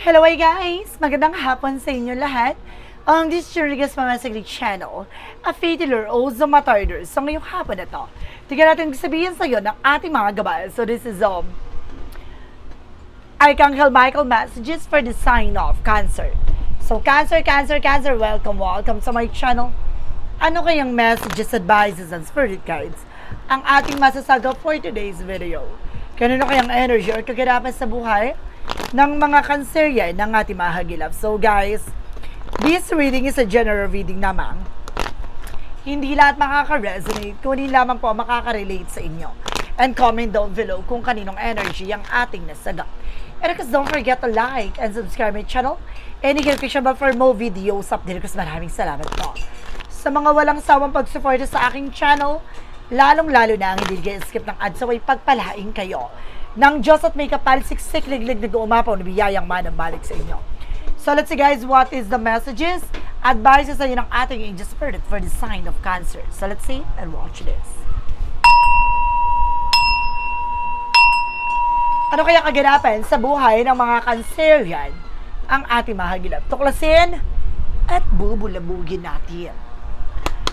Hello guys! Magandang hapon sa inyo lahat. Ang this is Rodriguez Mamasaglig Channel, a fatiller o Zomatarder. So ngayong hapon na to, tignan natin sabihin sa iyo ng ating mga gabay. So this is um, Archangel Michael messages for the sign of Cancer. So Cancer, Cancer, Cancer, welcome, welcome sa my channel. Ano kayang messages, advices, and spirit guides ang ating masasagaw for today's video? Kanino kayang energy or kaganapan sa buhay ng mga Cancerian ng ating mahagilap? So guys, this reading is a general reading namang hindi lahat makaka-resonate, kundi lamang po makaka-relate sa inyo. And comment down below kung kaninong energy ang ating nasagap. And because don't forget to like and subscribe my channel. And i-notification bell for more videos update because maraming salamat po. Sa mga walang sawang pagsuporta sa aking channel, lalong-lalo na ang hindi skip ng ads away pagpalaing kayo ng Diyos at may kapal siksik liglig na umapaw na biyayang manang balik sa inyo. So let's see guys, what is the messages? Advices sa inyo ng ating angel spirit for the sign of cancer. So let's see and watch this. Ano kaya kaganapan sa buhay ng mga Cancerian ang ating mahagilap? Tuklasin at bubulabugin natin.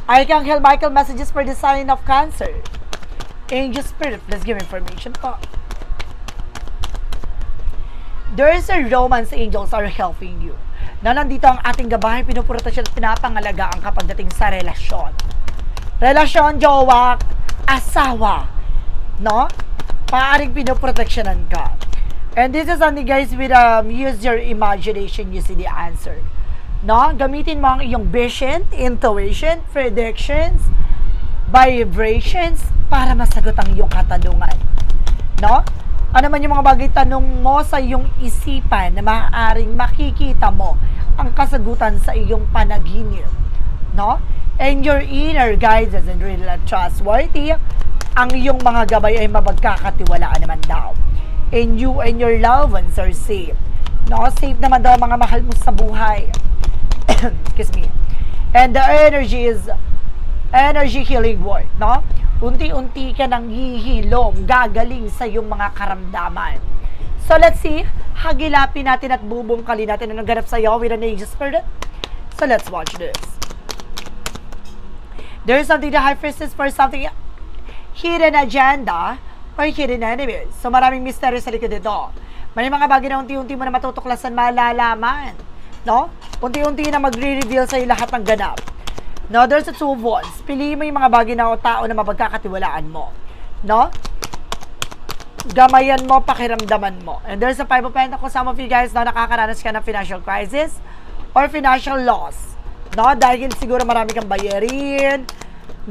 Archangel Michael messages for the sign of Cancer. Angel Spirit, let's give information po. There is a romance angels are helping you. Na nandito ang ating gabay, pinuproteksyon at pinapangalagaan kapag dating sa relasyon. Relasyon, jowa, asawa. No? Paaring pinoproteksyonan ka. And this is something guys with um, use your imagination, you see the answer. No? Gamitin mo ang iyong vision, intuition, predictions, vibrations para masagot ang iyong katanungan. No? Ano man yung mga bagay tanong mo sa iyong isipan na maaaring makikita mo ang kasagutan sa iyong panaginip. No? And your inner guidance and real trustworthy, ang iyong mga gabay ay mapagkakatiwalaan naman daw. And you and your loved ones are safe. No? Safe naman daw mga mahal mo sa buhay. Excuse me. And the energy is energy healing word, no? Unti-unti ka nang hihilom, gagaling sa iyong mga karamdaman. So let's see, hagilapin natin at bubungkali natin ang naganap sa with an angel spirit. So let's watch this. There is something the high priestess for something hidden agenda or hidden enemies. So maraming mystery sa likod nito. May mga bagay na unti-unti mo na matutuklasan, malalaman. No? Unti-unti na magre-reveal sa iyo lahat ng ganap. No, there's a two of wands. Piliin mo yung mga bagay na o tao na mapagkakatiwalaan mo. No? Gamayan mo, pakiramdaman mo. And there's a five of pentacles. Some of you guys na nakakaranas ka ng financial crisis or financial loss. No? Dahil siguro marami kang bayarin,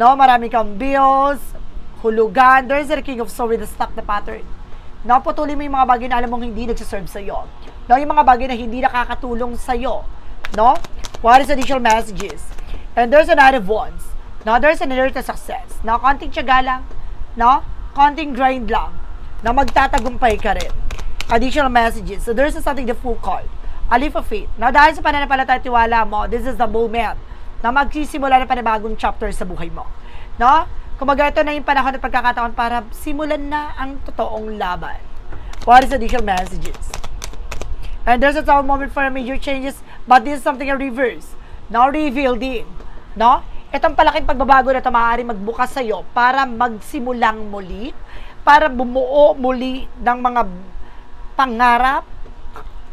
no? Marami kang bills, hulugan. There's a king of swords with a stuck na pattern. No? Putulin mo yung mga bagay na alam mong hindi nagsiserve sa'yo. No? Yung mga bagay na hindi nakakatulong sa'yo. No? What is additional messages? And there's another ones. No, there's another to success. No, konting tiyaga lang. No, konting grind lang. Na magtatagumpay ka rin. Additional messages. So there's something the full card. A leap of faith. Now, dahil sa pananampalataya mo, this is the moment na magsisimula na panibagong chapter sa buhay mo. No? Kumaga ito na yung panahon at pagkakataon para simulan na ang totoong laban. What is additional messages? And there's a tower moment for major changes, but this is something a reverse. Now revealed in. No? Itong palaking pagbabago na ito maaari magbukas sa iyo para magsimulang muli, para bumuo muli ng mga pangarap,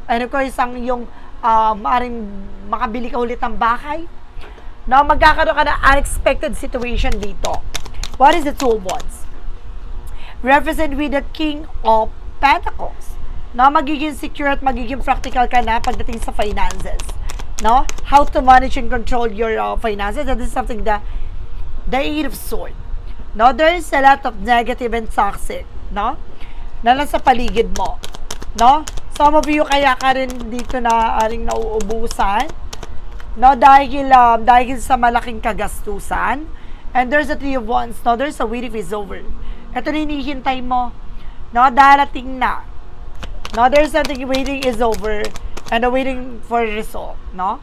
ano ko isang yung uh, maaaring makabili ka ulit ng bahay, no? magkakaroon ka ng unexpected situation dito. What is the two wands? Represent with the King of Pentacles. No, magiging secure at magiging practical ka na pagdating sa finances no? How to manage and control your uh, finances. And this is something that the eight of sword. No, there is a lot of negative and toxic, no? Na nasa paligid mo, no? Some of you kaya ka rin dito na aring nauubusan, no? Dahil, um, dahil sa malaking kagastusan. And there's a three of wands, no? There's a wait if it's over. Ito na hinihintay mo, no? Darating na. No, there's something waiting is over and waiting for result, no?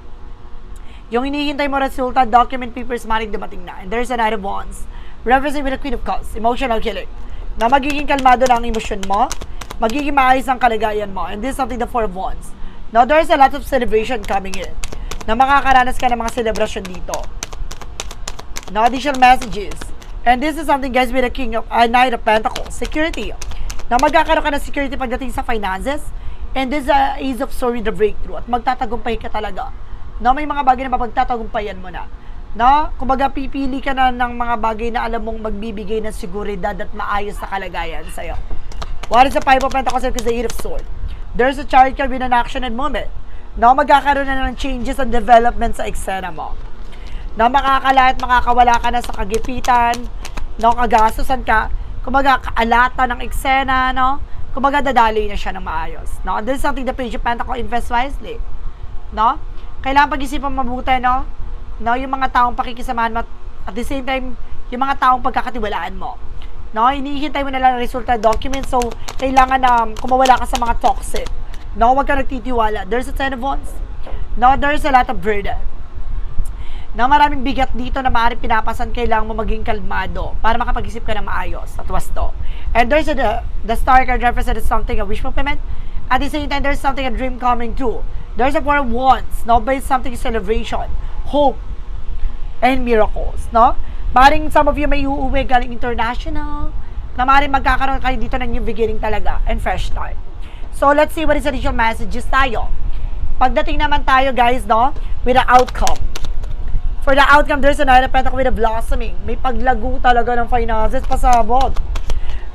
Yung hinihintay mo resulta, document papers, maring dumating na. And there's an item wands. Representing with the Queen of Cups, emotional killing. Na magiging kalmado na ang emosyon mo, magiging maayos ang kalagayan mo. And this is something the Four of Wands. Now, there's a lot of celebration coming in. Na makakaranas ka ng mga celebration dito. No additional messages. And this is something guys with the King of uh, Knight of Pentacles. Security. Na magkakaroon ka ng security pagdating sa finances. And this uh, is of sorry the breakthrough. At magtatagumpay ka talaga. No, may mga bagay na mapagtatagumpayan mo na. No, kumbaga pipili ka na ng mga bagay na alam mong magbibigay ng seguridad at maayos na kalagayan sa'yo. What is the Five of Pentacles and the Eight of Swords? There's a chariot card with an action and moment. No, magkakaroon na ng changes and development sa eksena mo na makakala at makakawala ka na sa kagipitan, no, kagastusan ka, kumaga kaalata ng eksena, no, kumaga dadaloy na siya ng maayos, no, and this is something the page of Pentacle invest wisely, no, kailangan pag-isipan mabuti, no, no, yung mga taong pakikisamahan mo, at the same time, yung mga taong pagkakatiwalaan mo, no, hinihintay mo na lang ang resulta document, so, kailangan na um, kumawala ka sa mga toxic, no, huwag ka nagtitiwala, there's a ten of wands, no, there's a lot of burden, na maraming bigat dito na maaaring pinapasan, kailangan mo maging kalmado para makapag-isip ka ng maayos at wasto. And there's a, the, the star card represents something, a wish fulfillment. At the same time, there's something, a dream coming true. There's a four of wands, no? But it's something celebration, hope, and miracles, no? Maring some of you may uuwi galing international, na maring magkakaroon kayo dito ng new beginning talaga and fresh start. So, let's see what is additional messages tayo. Pagdating naman tayo, guys, no? With the outcome. For the outcome, there's an item pentacle with a blossoming. May paglago talaga ng finances, pasabog.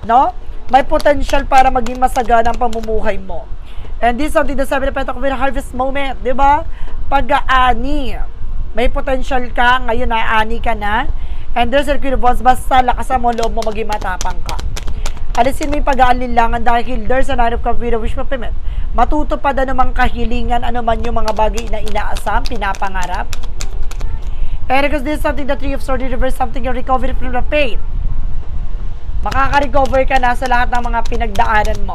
No? May potential para maging masagana ang pamumuhay mo. And this is something the seven of pentacle with a harvest moment. di ba? Pag-aani. May potential ka, ngayon na-ani ka na. And there's a queen of wands, basta lakasan mo loob mo maging matapang ka. Alisin mo yung pag-aalinlangan dahil there's a nine of cup with a wish fulfillment. Matutupad anumang kahilingan, anuman yung mga bagay na inaasam, pinapangarap. And because this is something the Three of Swords reverse something yung recovery from the pain. Makaka-recover ka na sa lahat ng mga pinagdaanan mo.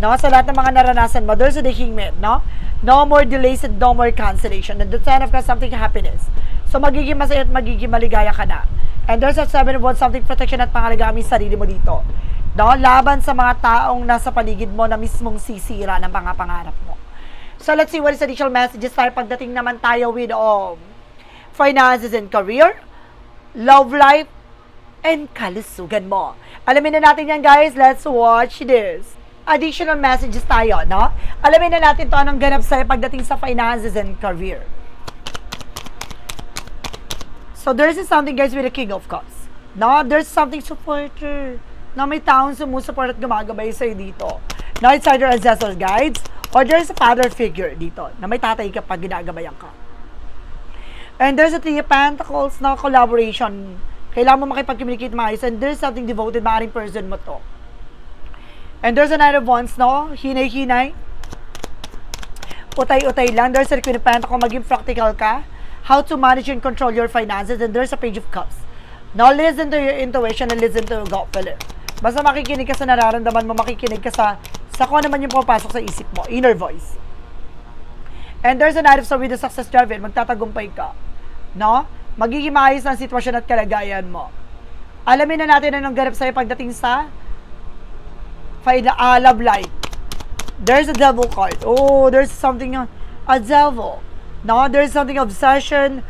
No? Sa lahat ng mga naranasan mo. There's a the Kingman, no? No more delays and no more cancellation. And the Ten of Cups, something happiness. So, magiging masaya at magiging maligaya ka na. And there's a Seven of Wands, something protection at yung sarili mo dito. No? Laban sa mga taong nasa paligid mo na mismong sisira ng mga pangarap mo. So, let's see what is additional messages tayo pagdating naman tayo with um, finances and career, love life, and kalusugan mo. Alamin na natin yan guys, let's watch this. Additional messages tayo, no? Alamin na natin to anong ganap sa'yo pagdating sa finances and career. So there's something guys with the King of Cups. No, there's something supporter. Na may taong sumusupport at gumagabay sa'yo dito. No, it's either ancestral guides or there's a father figure dito na may tatay ka pag ginagabayan ka. And there's a of Pentacles na collaboration. Kailangan mo makipag-communicate maayos and there's something devoted, maaaring person mo to. And there's a Knight of Wands, no? Hinay-hinay. Utay-utay lang. There's a Queen of Pentacles, maging practical ka. How to manage and control your finances. And there's a Page of Cups. Now, listen to your intuition and listen to your gut feeling. Basta makikinig ka sa nararamdaman mo, makikinig ka sa sa kung ano man yung pumapasok sa isip mo, inner voice. And there's a Knight of Swords with the Success Driven, magtatagumpay ka. No? Magiging maayos ang sitwasyon at kalagayan mo. Alamin na natin anong ganap sa'yo pagdating sa final, uh, love life. There's a devil card. Oh, there's something, a devil. No, there's something obsession,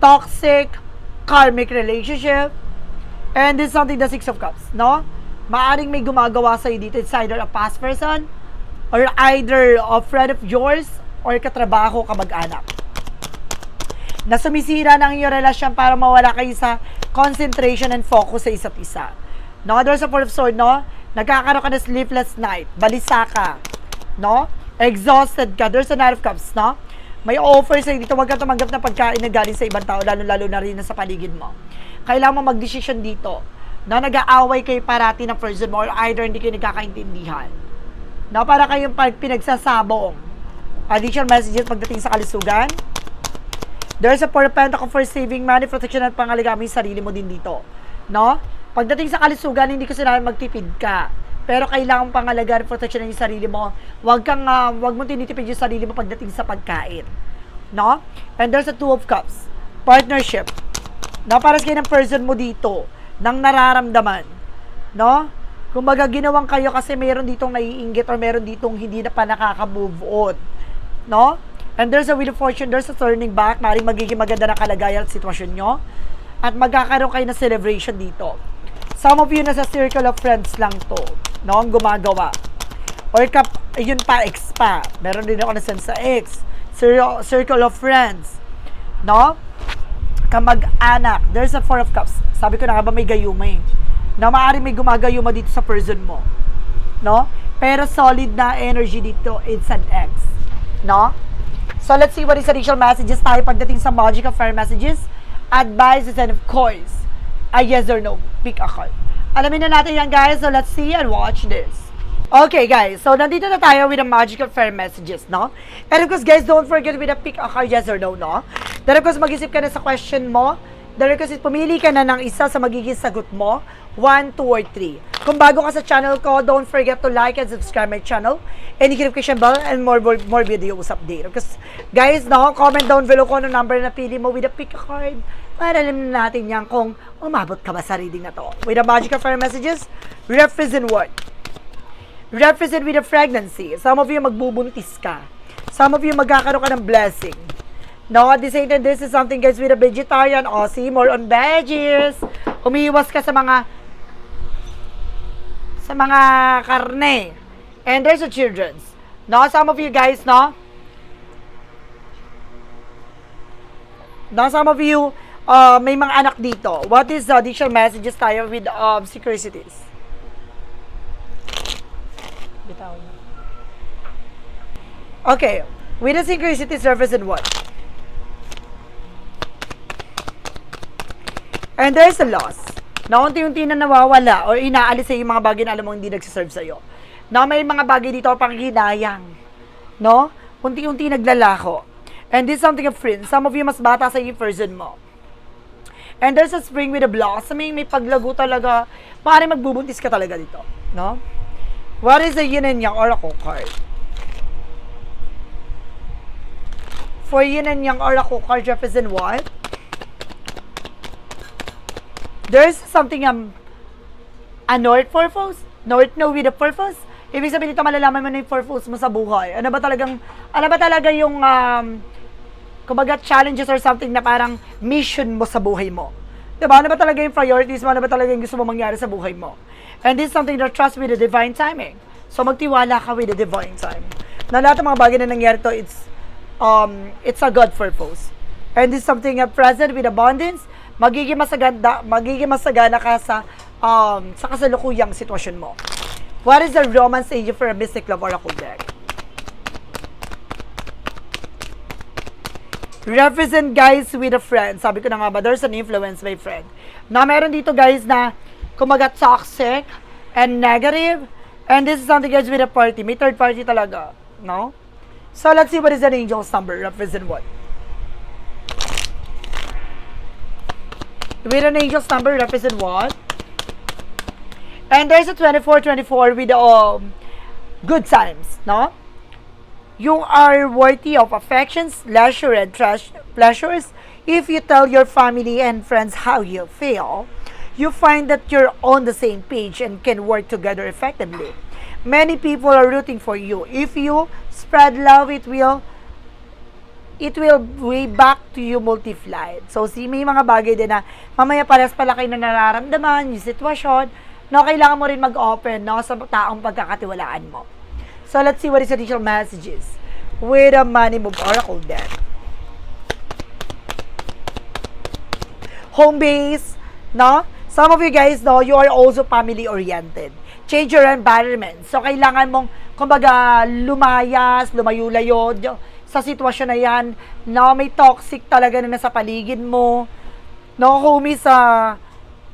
toxic, karmic relationship, and there's something the Six of Cups. No? Maaring may gumagawa sa'yo dito. It's either a past person, or either a friend of yours, or katrabaho, kamag-anak na sumisira ng iyong relasyon para mawala kayo sa concentration and focus sa isa't isa. No, there's a four of sword, no? Nagkakaroon ka ng sleepless night, balisa ka, no? Exhausted ka, there's a knight of cups, no? May offer sa'yo dito, huwag ka tumanggap na pagkain na galing sa ibang tao, lalo-lalo na rin sa paligid mo. Kailangan mo mag-decision dito, no? Nag-aaway kayo parati ng person mo or either hindi kayo nagkakaintindihan. No, para kayong pinagsasabong. Additional messages pagdating sa kalusugan, There's a four pentacle for saving money, protection at yung sarili mo din dito. No? Pagdating sa kalusugan, hindi ko sinabi magtipid ka. Pero kailangan pangalagaan, protection yung sarili mo. Huwag kang, uh, huwag mo tinitipid yung sarili mo pagdating sa pagkain. No? And there's a two of cups. Partnership. No? Para sa ng person mo dito, nang nararamdaman. No? Kung baga ginawang kayo kasi meron ditong naiinggit or meron ditong hindi na pa nakaka-move on. no? And there's a wheel of fortune, there's a turning back, maaaring magiging maganda na kalagayan at sitwasyon nyo. At magkakaroon kayo ng celebration dito. Some of you nasa circle of friends lang to, no? Ang gumagawa. Or kap, yun pa, ex pa. Meron din ako na sa ex. Cir- Circle of friends. No? Kamag-anak. There's a four of cups. Sabi ko na nga ba may gayuma eh. Na maaari may gumagayuma dito sa person mo. No? Pero solid na energy dito. It's an X. No? So let's see what is additional messages tayo pagdating sa magic of fire messages. Advices and of course, a yes or no. Pick a card. Alamin na natin yan guys. So let's see and watch this. Okay guys, so nandito na tayo with the magical fair messages, no? And of course guys, don't forget with the pick a card yes or no, no? Then of course, mag-isip ka na sa question mo. Then of course, pumili ka na ng isa sa magiging sagot mo. One, two, or three. Kung bago ka sa channel ko, don't forget to like and subscribe my channel. And notification bell and more, more, more videos update. Because guys, no, comment down below kung ano number na pili mo with the pick a card. Para alam natin yan kung umabot ka ba sa reading na to. With the magical fire messages, represent what? represent with a pregnancy. Some of you magbubuntis ka. Some of you magkakaroon ka ng blessing. No, at the same time, this is something guys with a vegetarian. O, see, more on veggies. Umiiwas ka sa mga sa mga karne. And there's a children's. No, some of you guys, no? No, some of you, uh, may mga anak dito. What is the additional messages tayo with um, securities? Okay. With the synchronicity surface and what? And there's a loss. Na unti-unti na nawawala or inaalis sa yung mga bagay na alam mo hindi nagsiserve sa'yo. Na may mga bagay dito pang hinayang. No? Unti-unti naglalako. And this is something of friends. Some of you mas bata sa yung person mo. And there's a spring with a blossoming. May paglago talaga. Maaari magbubuntis ka talaga dito. No? What is the yin and yang oracle card? For yin and yang oracle card represent what? There's something um a north purpose? North no with a purpose? Ibig sabihin dito malalaman mo na yung purpose mo sa buhay. Ano ba talagang, ano ba talaga yung um, kumbaga challenges or something na parang mission mo sa buhay mo. Diba? Ano ba talaga yung priorities mo? Ano ba talaga yung gusto mo mangyari sa buhay mo? And this is something that trust with the divine timing. So magtiwala ka with the divine time. Na lahat ng mga bagay na nangyari to, it's um it's a God purpose. And this is something uh, present with abundance, magiging masaganda, magiging masagana ka sa um sa kasalukuyang sitwasyon mo. What is the romance age for a mystic love oracle deck? represent guys with a friend. Sabi ko na nga ba, there's an influence by friend. Na meron dito guys na kumaga toxic and negative. And this is something guys with a party. May third party talaga. No? So let's see what is an angel's number. Represent what? With an angel's number, represent what? And there's a 24-24 with um, good times. No? You are worthy of affections, leisure, and trash pleasures. If you tell your family and friends how you feel, you find that you're on the same page and can work together effectively. Many people are rooting for you. If you spread love, it will it will way back to you multiplied. So, si may mga bagay din na mamaya pares pala kayo na nararamdaman, yung sitwasyon, no, kailangan mo rin mag-open no, sa taong pagkakatiwalaan mo. So let's see what is additional messages with a money move oracle deck. Home base, no? Some of you guys know you are also family oriented. Change your environment. So kailangan mong kumbaga lumayas, lumayo-layo sa sitwasyon na yan. No, may toxic talaga na nasa paligid mo. No, home is uh,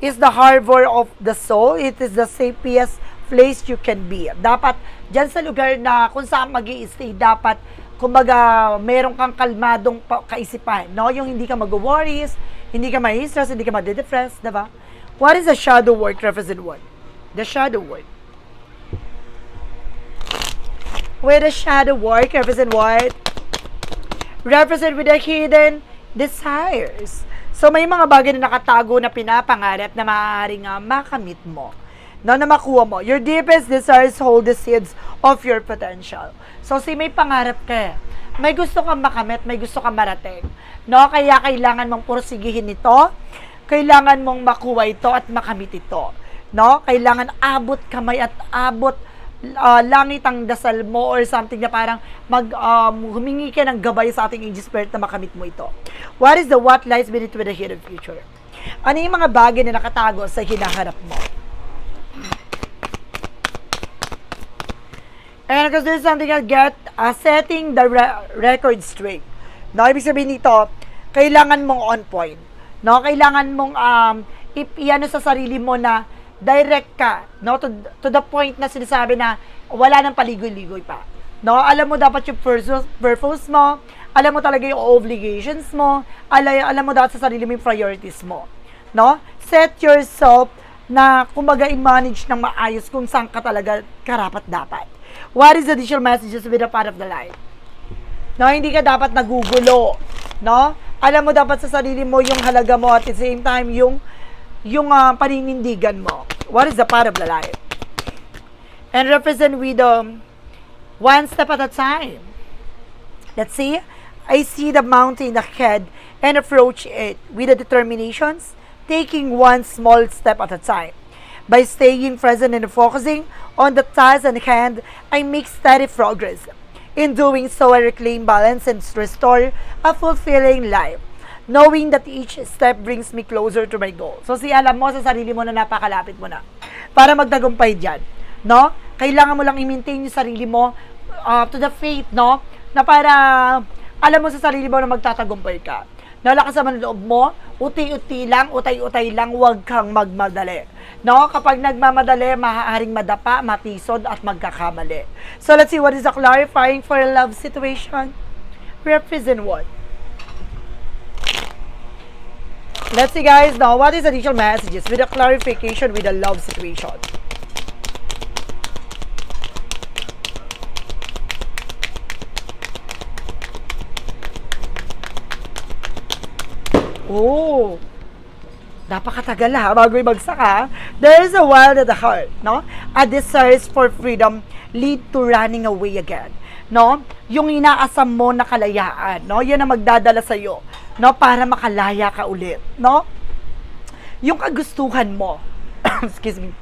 is the harbor of the soul. It is the safest place you can be. Dapat dyan sa lugar na kung saan mag stay dapat kumbaga meron kang kalmadong pa- kaisipan, no? Yung hindi ka mag-worries, hindi ka ma-stress, hindi ka ma-depress, diba? What is the shadow work represent what? The shadow work. Where the shadow work represent what? Represent with the hidden desires. So may mga bagay na nakatago na pinapangarap na maaaring uh, makamit mo. No, na makuha mo. Your deepest desires hold the seeds of your potential. So, si may pangarap ka, may gusto kang makamit, may gusto kang marating. No? Kaya kailangan mong pursigihin ito. Kailangan mong makuha ito at makamit ito. No? Kailangan abot kamay at abot uh, langit ang dasal mo or something na parang mag um, humingi ka ng gabay sa ating angel spirit na makamit mo ito. What is the what lies beneath with the hidden future? Ano yung mga bagay na nakatago sa hinaharap mo? And because there's something that get uh, setting the re- record straight. No, ibig sabihin nito, kailangan mong on point. No, kailangan mong um ip- iano sa sarili mo na direct ka, no, to, to the point na sinasabi na wala nang paligoy-ligoy pa. No, alam mo dapat yung purpose, mo, alam mo talaga yung obligations mo, alam, alam mo dapat sa sarili mo yung priorities mo. No? Set yourself na kumbaga i-manage ng maayos kung saan ka talaga karapat dapat. What is the additional messages with a part of the life? No, hindi ka dapat nagugulo. No? Alam mo dapat sa sarili mo yung halaga mo at the same time yung yung uh, paninindigan mo. What is the part of the life? And represent with um, one step at a time. Let's see. I see the mountain ahead and approach it with the determinations, taking one small step at a time. By staying present and focusing on the task at hand, I make steady progress. In doing so, I reclaim balance and restore a fulfilling life. Knowing that each step brings me closer to my goal. So, si alam mo sa sarili mo na napakalapit mo na. Para magtagumpay dyan. No? Kailangan mo lang i-maintain yung sarili mo uh, to the faith, no? Na para alam mo sa sarili mo na magtatagumpay ka. Nalakas naman ang loob mo, uti-uti lang, utay-utay lang, huwag kang magmadali. No? Kapag nagmamadali, maaaring madapa, matisod, at magkakamali. So, let's see what is the clarifying for a love situation. Represent what? Let's see guys, now what is additional messages with a clarification with a love situation? Oh, napakatagal ha, bago ibagsak ha. There is a wild at the heart, no? A desire for freedom lead to running away again, no? Yung inaasam mo na kalayaan, no? Yan ang magdadala sa iyo, no? Para makalaya ka ulit, no? Yung kagustuhan mo, excuse me,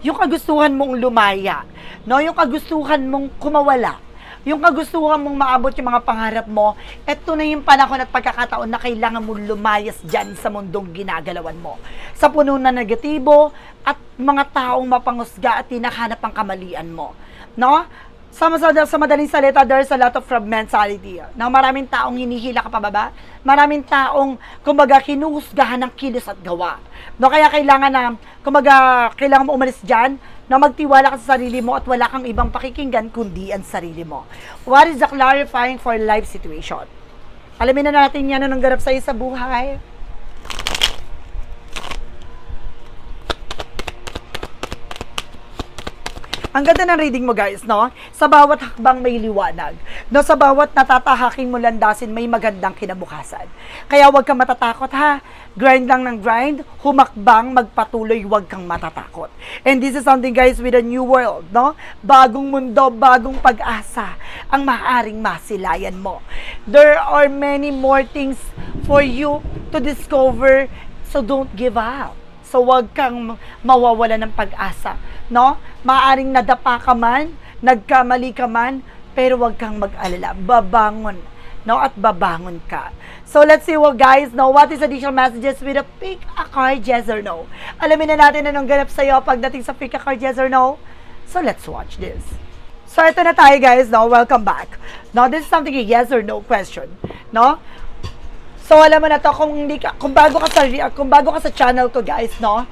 yung kagustuhan mong lumaya, no? Yung kagustuhan mong kumawala, yung kagustuhan mong maabot yung mga pangarap mo, eto na yung panahon at pagkakataon na kailangan mo lumayas dyan sa mundong ginagalawan mo. Sa puno na negatibo at mga taong mapangusga at tinahanap ang kamalian mo. No? Sa, sa, sa madaling salita, there's a lot of fragmentality. Na maraming taong hinihila ka pababa, maraming taong, kumbaga, kinuhusgahan ng kilos at gawa. No, kaya kailangan na, kumbaga, kailangan mo umalis dyan, na magtiwala ka sa sarili mo at wala kang ibang pakikinggan kundi ang sarili mo. What is the clarifying for life situation? Alamin na natin yan anong ganap sa'yo sa buhay. Ang ganda ng reading mo guys, no? Sa bawat hakbang may liwanag. No, sa bawat natatahaking mo landasin may magandang kinabukasan. Kaya huwag kang matatakot ha. Grind lang ng grind, humakbang, magpatuloy, huwag kang matatakot. And this is something guys with a new world, no? Bagong mundo, bagong pag-asa ang maaaring masilayan mo. There are many more things for you to discover, so don't give up. So, wag kang mawawala ng pag-asa. No? Maaring nadapa ka man, nagkamali ka man, pero wag kang mag-alala. Babangon. No? At babangon ka. So, let's see what guys, no? What is additional messages with a pick a card, yes or no? Alamin na natin anong ganap sa'yo pagdating sa pick a card, yes or no? So, let's watch this. So, ito na tayo guys, no? Welcome back. Now, this is something a yes or no question. No? So alam mo na to kung hindi ka kung bago ka sa kung bago ka sa channel ko guys, no?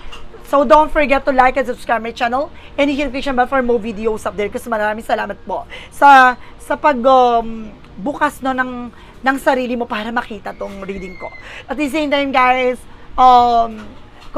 So don't forget to like and subscribe my channel and hit notification bell for more videos up there kasi maraming salamat po sa sa pag um, bukas no ng ng sarili mo para makita tong reading ko. At the same time guys, um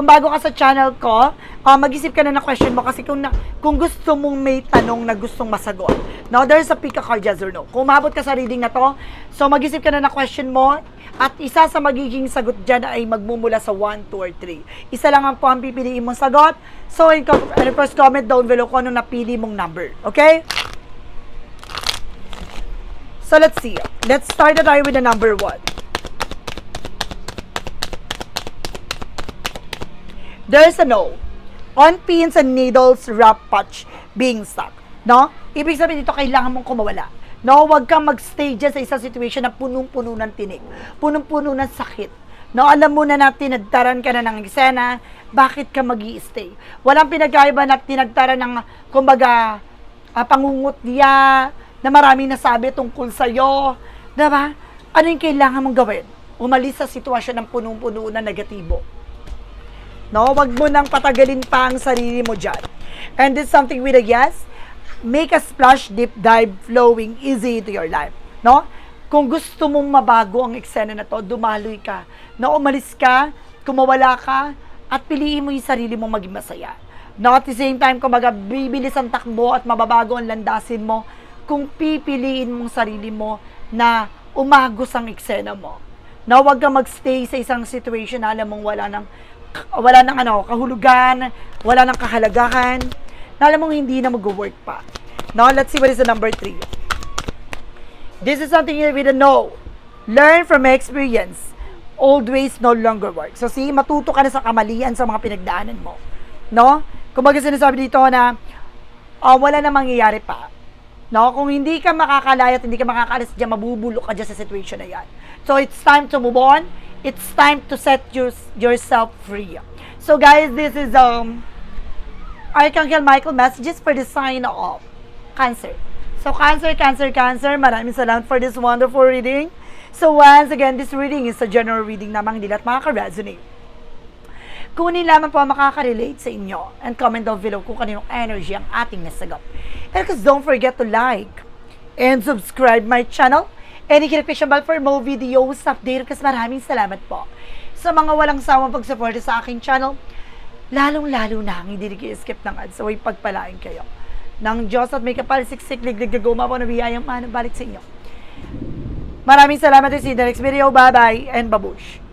kung bago ka sa channel ko, uh, mag-isip ka na ng question mo kasi kung, na, kung gusto mong may tanong na gustong masagot. Now, there's a pick a card, yes or no. Kung umabot ka sa reading na to, so mag-isip ka na ng question mo at isa sa magiging sagot dyan ay magmumula sa 1, 2, or 3. Isa lang ang po ang pipiliin mong sagot. So, in, in first comment down below kung ano napili mong number. Okay? So let's see. Let's start na tayo with the number one. There's a no. On pins and needles, wrap patch being stuck. No? Ibig sabihin dito, kailangan mong kumawala. No, wag kang magstay dyan sa isang situation na punong-puno ng tinik. Punong-puno ng sakit. No, alam mo na na tinagtaran ka na ng eksena, bakit ka mag stay Walang pinagkaiba na tinagtaran ng, kumbaga, pangungot niya, na maraming nasabi tungkol sa'yo. Diba? Ano yung kailangan mong gawin? Umalis sa sitwasyon ng punong-puno na negatibo. No, wag mo nang patagalin pa ang sarili mo dyan. And this something with a yes, make a splash, deep dive, flowing easy into your life. No? Kung gusto mong mabago ang eksena na to, dumaloy ka. No, umalis ka, kumawala ka, at piliin mo yung sarili mong maging masaya. No, at the same time, kumbaga, bibilis ang takbo at mababago ang landasin mo kung pipiliin mong sarili mo na umagos ang eksena mo. Na huwag kang magstay sa isang situation na alam mong wala nang wala nang ano, kahulugan, wala nang kahalagahan, na alam mong hindi na mag-work pa. Now, let's see what is the number three. This is something you really know. Learn from experience. Old ways no longer work. So, see, matuto ka na sa kamalian sa mga pinagdaanan mo. No? Kumbaga sinasabi dito na ah, wala na mangyayari pa. No? Kung hindi ka makakalaya at hindi ka makakalis dyan, mabubulok ka dyan sa situation na yan. So, it's time to move on. It's time to set your, yourself free. So, guys, this is um Archangel Michael messages for the sign of Cancer. So, Cancer, Cancer, Cancer, maraming salamat for this wonderful reading. So, once again, this reading is a general reading namang hindi lahat makaka-resonate. Kunin lamang po makaka-relate sa inyo and comment down below kung kaninong energy ang ating nasagap. And because don't forget to like and subscribe my channel and i-click bell for more videos update kasi maraming salamat po. Sa mga walang sawang pagsuporta sa aking channel lalong-lalo na ang hindi nag-skip ng ads. So pagpalain kayo. Ng Diyos at may kapal siksik liglig gaguma po na biyayang manang balik sa inyo. Maraming salamat the next video. Bye bye and babush